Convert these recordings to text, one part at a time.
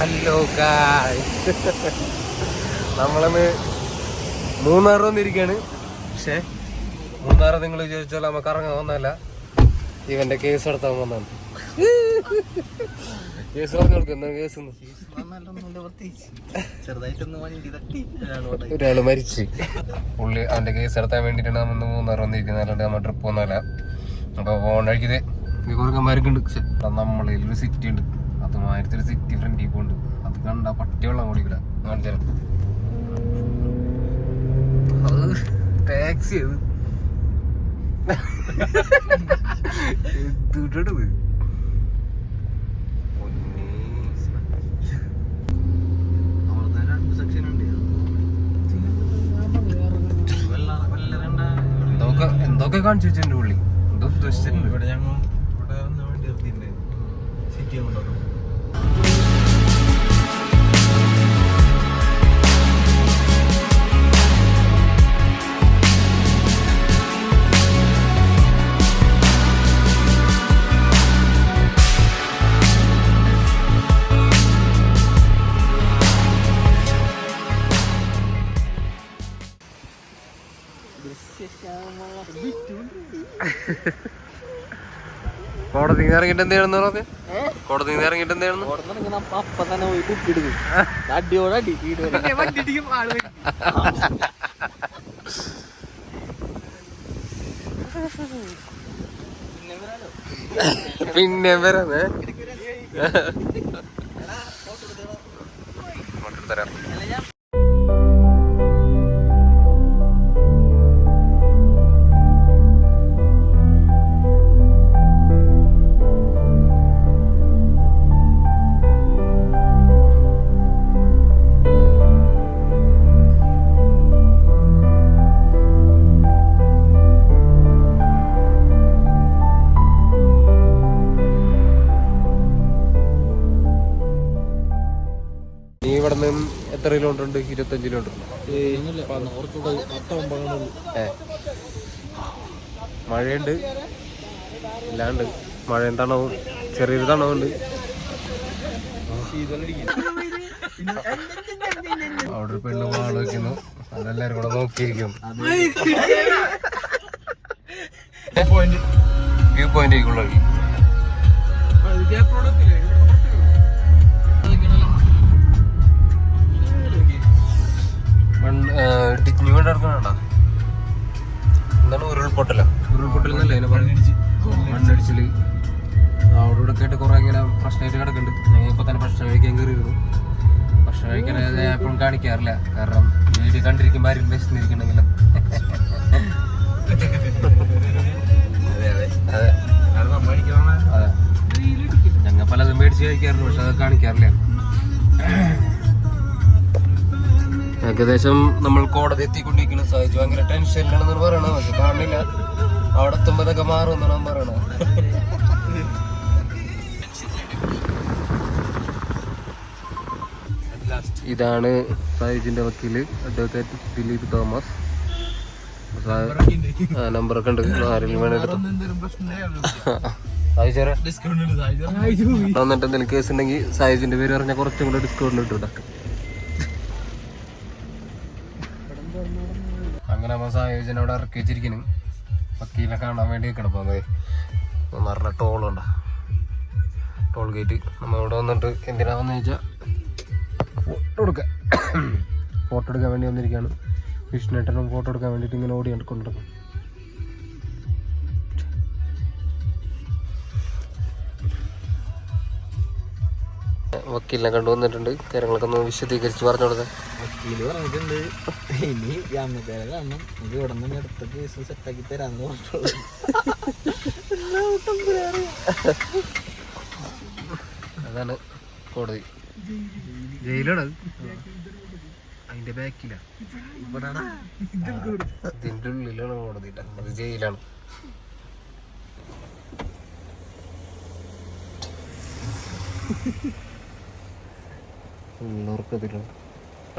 Hello നമ്മളന്ന് മൂന്നാർ വന്നിരിക്കാണ് പക്ഷേ മൂന്നാർ നിങ്ങൾ വിചാരിച്ചാൽ നമുക്ക് ഇറങ്ങാൻ വന്നല്ല ഇവന്റെ കേസ് നടത്താൻ വന്നാണ് കേസ് പറഞ്ഞു കൊടുക്കുന്ന കേസ് ഒരാൾ മരിച്ച്. പുള്ളി അവന്റെ കേസ് നടത്താൻ വേണ്ടിയിട്ടാണ് നമ്മൾ മൂന്നാർ വന്നിരിക്കുന്നത്. അല്ലാണ്ട് നമ്മൾ ട്രിപ്പ് ഒന്നുമല്ല അപ്പൊ ഫോൺ വഴിക്ക് കുറേ മരക്കുണ്ട് നമ്മളിൽ ഒരു സിറ്റി ഉണ്ട്. അതുമാതിരത്തെ ഒരു സിറ്റി ഫ്രണ്ടിൽ പോകുന്നുണ്ട് അത് കണ്ട പട്ടിയുള്ള കൂടിക്കില്ല കാണിച്ചാലും ടാക്സി അത് എന്തുട്ടത് എന്തൊക്കെ എന്തൊക്കെ കാണിച്ചു വെച്ചിട്ടുണ്ട് പുള്ളി? എന്തോ ഉദ്ദേശിച്ചിട്ടുണ്ട്. ഇവിടെ ഞങ്ങൾ ഇവിടെ വന്ന് വേണ്ടി നിർത്തിയിട്ടുണ്ട്. സിറ്റി കൊണ്ടൊക്കെ കോടതി ഇറങ്ങിട്ട് എന്താണെന്ന് പറഞ്ഞു? കോടതി ഇറങ്ങിട്ട് എന്താണെന്ന് അപ്പൊ തന്നെ പോയി കുപ്പിടുന്നു അടിയോടെ അടി പിന്നെ വരാമേ തരാം. നീ ഇവിടെ നിന്ന് എത്ര കിലോമീറ്റർ ഉണ്ട് ഇരുപത്തഞ്ച് കിലോമീറ്റർ ഏ. മഴയുണ്ട്. ഇല്ലാണ്ട്. മഴ തണവും. ചെറിയൊരു തണവുണ്ട്. അവിടെ ഒരു പെണ്ണ് വെക്കുന്നു അതെല്ലാരും കൂടെ നോക്കിയിരിക്കും. വ്യൂ പോയിന്റ് വ്യൂ പോയിന്റ് ഡിഗ്നി ഞാൻ എപ്പോഴും കാണിക്കാറില്ല. കാരണം വീഡിയോ കണ്ടിരിക്കുമ്പോൾ ആരും വിശന്നിരിക്കണമെങ്കിലും ഞങ്ങൾ പലതും മേടിച്ച് കഴിക്കാറുണ്ട് പക്ഷെ അത് കാണിക്കാറില്ല. ഏകദേശം നമ്മൾ കോടതി എത്തിക്കൊണ്ടിരിക്കുന്ന. സാധിച്ചു ഭയങ്കര ടെൻഷനിലാണെന്ന് പറയണത്. പക്ഷെ കാണില്ല. അവിടെ എത്തുമ്പോ ഇതൊക്കെ മാറും എന്നാണ് പറയണത്. ഇതാണ് സായുജിന്റെ വക്കീൽ അഡ്വക്കേറ്റ് ദിലീപ് തോമസ്. നമ്പറൊക്കെ ഉണ്ട്. ആരെങ്കിലും വേണേ എടുത്തോ. എന്നിട്ട് എന്തെങ്കിലും കേസ് ഉണ്ടെങ്കിൽ സായുജിന്റെ പേര് പറഞ്ഞാൽ കുറച്ചും കൂടെ ഡിസ്കൗണ്ട് കിട്ടും അങ്ങനെ നമ്മൾ സായോജന അവിടെ ഇറക്കി വെച്ചിരിക്കുന്നു. വക്കീലിനെ കാണാൻ വേണ്ടി നിൽക്കണം അപ്പോൾ അത് നല്ല ടോളുണ്ട ടോൾ ഗേറ്റ് നമ്മളിവിടെ വന്നിട്ട് എന്തിനാന്ന് വെച്ചാൽ ഫോട്ടോ എടുക്കാൻ ഫോട്ടോ എടുക്കാൻ വേണ്ടി വന്നിരിക്കുകയാണ്. വിഷ്ണുട്ടനും ഫോട്ടോ എടുക്കാൻ വേണ്ടിയിട്ട് ഇങ്ങനെ ഓടി കൊണ്ടിരുന്നു വക്കീലിനെ കണ്ടു വന്നിട്ടുണ്ട്. കാര്യങ്ങളൊക്കെ ഒന്ന് വിശദീകരിച്ച് പറഞ്ഞു കൊടുക്കാം. വക്കീൽ പറഞ്ഞിട്ടുണ്ട്. ഇനി ജാമ്യക്കാരെ കാണണം. നമുക്ക് ഇവിടെ നിന്ന് അടുത്ത കേസ് സെറ്റാക്കി തരാന്ന് പറഞ്ഞോളൂ അതാണ് കോടതി. ജയിലാണ് അതിന്റെ ബാക്കില. ഇതിന്റെ ഉള്ളിലാണ് കോടതി. അത് ജയിലാണ്.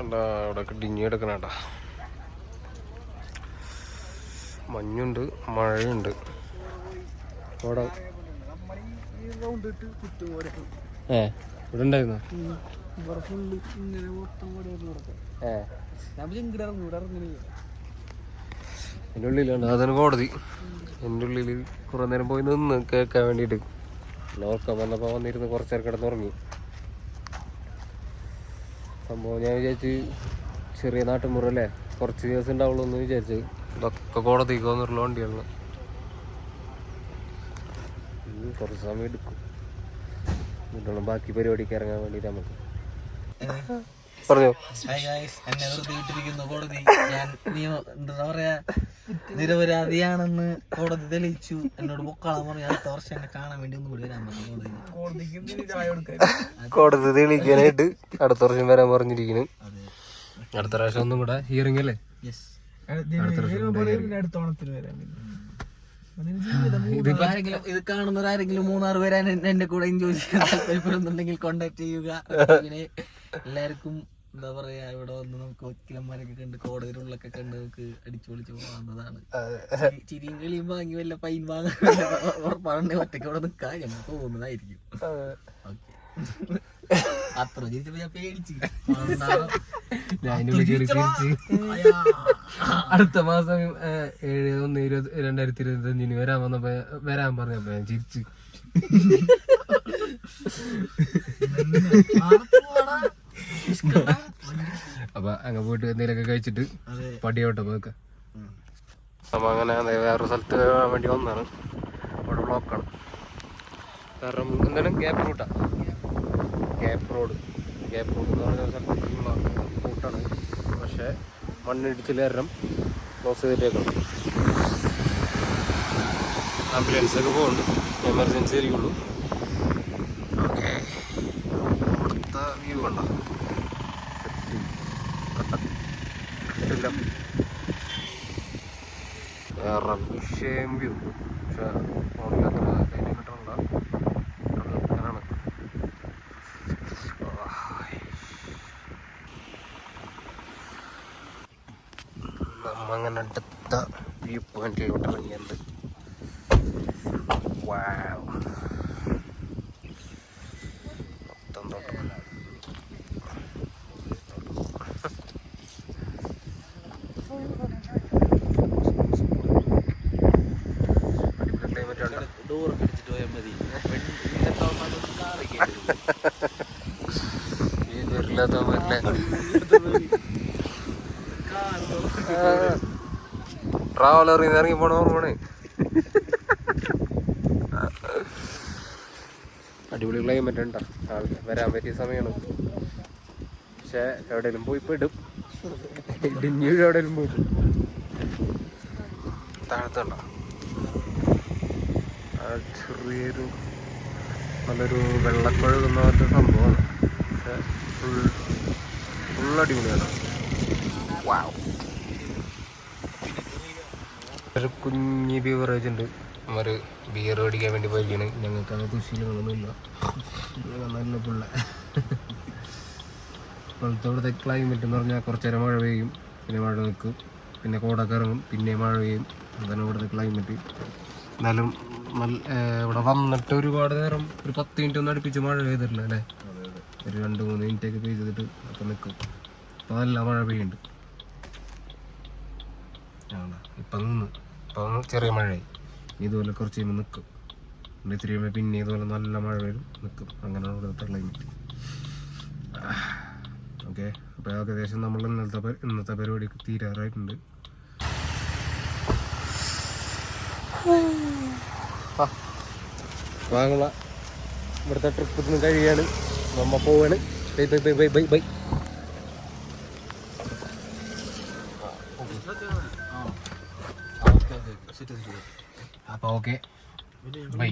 അവിടെ ഡിഞ്ഞി എടുക്കണേട്ടാ മഞ്ഞുണ്ട് മഴയുണ്ട്. അവിടെ ഏ ഇവിടെ ഉണ്ടായിരുന്നോ? ഇവിടെ ഫുള്ള് ഇങ്ങനെ മൊത്തം ഇവിടെ കിടക്കാം ഏ. ഞാൻ ഇങ്ങോട്ട് ഇറങ്ങും ഇവിടെ ഇറങ്ങണേ എന്റെ ഉള്ളിലാണ് അതാണ് കോടതി. എന്റെ ഉള്ളിൽ കുറേ നേരം പോയി നിന്ന് കേൾക്കാൻ വേണ്ടിയിട്ട്. നോക്കാൻ വന്നപ്പോൾ വന്നിരുന്ന് കുറച്ച് നേരം കിടന്നുറങ്ങി സംഭവം ഞാൻ വിചാരിച്ച് ചെറിയ നാട്ടുമുറല്ലേ കുറച്ച് ദിവസം ഉണ്ടാവുള്ളൂ എന്ന് വിചാരിച്ച്. ഇതൊക്കെ കോടതിക്ക് വന്നിട്ടുള്ള വണ്ടിയാണ്. കുറച്ച് സമയം എടുക്കും. ബാക്കി പരിപാടിക്ക് ഇറങ്ങാൻ വേണ്ടിയിട്ട് നമുക്ക്. പറഞ്ഞോ. എന്നെ വെറുതെ വിട്ടിരിക്കുന്നു കോടതി. ഞാൻ നിയമ എന്താ പറയാ നിരപരാധിയാണെന്ന് കോടതി തെളിയിച്ചു. എന്നോട് പൊക്കാളം പറഞ്ഞു. അടുത്ത വർഷം എന്നെ കാണാൻ വേണ്ടി ഒന്നും കൂടി വരാൻ പറഞ്ഞു കോടതി കോടതി തെളിയിക്കാനായിട്ട് അടുത്ത വർഷം വരാൻ പറഞ്ഞിരിക്കുന്നു അടുത്ത പ്രാവശ്യം ഒന്നും കൂടെ ഹിയറിംഗ് അല്ലേ? ഇത് കാണുന്നവരാരെങ്കിലും മൂന്നാറ് വരാൻ എന്റെ കൂടെ എൻജോയ് ചെയ്യാൻ താല്പര്യപ്പെടുന്നുണ്ടെങ്കിൽ കോണ്ടാക്ട് ചെയ്യുക. എല്ലാവർക്കും എന്താ പറയാ ഇവിടെ വന്ന് നമുക്ക് വക്കീലന്മാരൊക്കെ കണ്ട് കോടതിയിലുള്ളൊക്കെ കണ്ട് നമുക്ക് അടിച്ചുപൊളിച്ച് പോകാവുന്നതാണ്. ചിരി- ചിരിയും കളിയും വാങ്ങി വല്ല പൈൻ വാങ്ങാൻ ഒറ്റയ്ക്ക് ഇവിടെ നിൽക്കാൻ ഞങ്ങൾ പോകുന്നതായിരിക്കും. ഓക്കെ. അത്ര ചിരിച്ചപ്പോ ഞാൻ പേടിച്ചു. അടുത്ത മാസം ഏഴ് ഒന്ന് ഇരുപത് രണ്ടായിരത്തി ഇരുപത്തി അഞ്ചിന് വരാൻ വന്നപ്പോ വരാൻ പറഞ്ഞപ്പോ ഞാൻ ചിരിച്ച്. അപ്പൊ അങ്ങ് പോയിട്ട് എന്തെങ്കിലുമൊക്കെ കഴിച്ചിട്ട് പടിയോട്ടെ പോക്ക അപ്പൊ അങ്ങനെ വേറെ വേറൊരു സ്ഥലത്ത് വരാൻ വേണ്ടി വന്നതാണ്. അവിടെ ബ്ലോക്കാണ് കാരണം എന്താണ്? ഗ്യാപ്പ് റൂട്ടാ ഗ്യാപ്പ് റോഡ് ഗ്യാപ്പ് റോഡ് എന്ന് പറഞ്ഞ സ്ഥലത്ത് റൂട്ടാണ് പക്ഷെ മണ്ണിടിച്ചിൽ കാരണം ക്ലോസ് ചെയ്തിട്ടേക്കണം ആംബുലൻസ് ഒക്കെ പോകുന്നുണ്ട് എമർജൻസി ആയിരിക്കുള്ളൂ. ഓക്കെ അവിടുത്തെ വ്യൂ കണ്ടോ? ഇല്ല റബ്ഷേം വ്യൂ പക്ഷെ ഫോണിൽ അത്ര ലൈറ്റ് കിട്ടണില്ല അങ്ങനെയാണ് നമ്മ അങ്ങനെ അടുത്ത വ്യൂ പോയിന്റിലോട്ട് ഇറങ്ങിയത് വാവ് മൊത്തം തോട്ടം. ട്രാവലറിൽ നിന്ന് ഇറങ്ങി പോണ ഓർമ്മയാണ്. അടിപൊളി ക്ലൈമറ്റ് ഉണ്ട? വരാൻ പറ്റിയ സമയമാണ്. പക്ഷെ എവിടെയെങ്കിലും പോയി പെടും ഇടിഞ്ഞു എവിടെയെങ്കിലും പോയി താഴത്തുണ്ട? ചെറിയൊരു നല്ലൊരു വെള്ളക്കൊഴുകുന്ന പോലത്തെ സംഭവമാണ്. പക്ഷെ ഫുൾ ഫുൾ അടിപൊളിയാണ്. വാവ് ഒരു കുഞ്ഞി ബീവറേജ് ഉണ്ട് ഒരു ബിയർ മേടിക്കാൻ വേണ്ടി പോയിരിക്കണ് ഞങ്ങൾക്ക് അത് കുശീലങ്ങളൊന്നുമില്ല നല്ല പിള്ള. ഇപ്പോഴത്തെ ക്ലൈമറ്റ് എന്ന് പറഞ്ഞാൽ കുറച്ച് നേരം മഴ പെയ്യും പിന്നെ മഴ നിൽക്കും പിന്നെ കോടൊക്കെ ഇറങ്ങും പിന്നെ മഴ പെയ്യും. അതാണ് ഇവിടുത്തെ ക്ലൈമറ്റ് എന്നാലും നല്ല ഇവിടെ വന്നിട്ട് ഒരുപാട് നേരം ഒരു പത്ത് മിനിറ്റ് ഒന്ന് അടുപ്പിച്ച് മഴ പെയ്തിട്ടില്ല അല്ലേ? ഒരു രണ്ട് മൂന്ന് മിനിറ്റ് ഒക്കെ പെയ്തിട്ട് അപ്പം നിൽക്കും. അപ്പോൾ നല്ല മഴ പെയ്യുന്നുണ്ട്. ഇപ്പം നിന്ന്. ഇപ്പം ചെറിയ മഴയായി. ഇതുപോലെ കുറച്ച് കഴിയുമ്പോൾ നിൽക്കും പിന്നെ ഇത്തിരി കഴിയുമ്പോൾ പിന്നെ ഇതുപോലെ നല്ല മഴ വരും നിൽക്കും അങ്ങനെയാണ് ഇവിടുത്തെ ക്ലൈമറ്റ് ഓക്കെ അപ്പോൾ ഏകദേശം നമ്മൾ ഇന്നത്തെ ഇന്നത്തെ പരിപാടി തീരാറായിട്ടുണ്ട്. വാങ്ങുള്ള ഇവിടുത്തെ ട്രിപ്പ് ഇന്ന് കഴിയാണ്. നമ്മ പോവാണ്. Bye bye bye bye bye. അപ്പോൾ ഓക്കെ ബൈ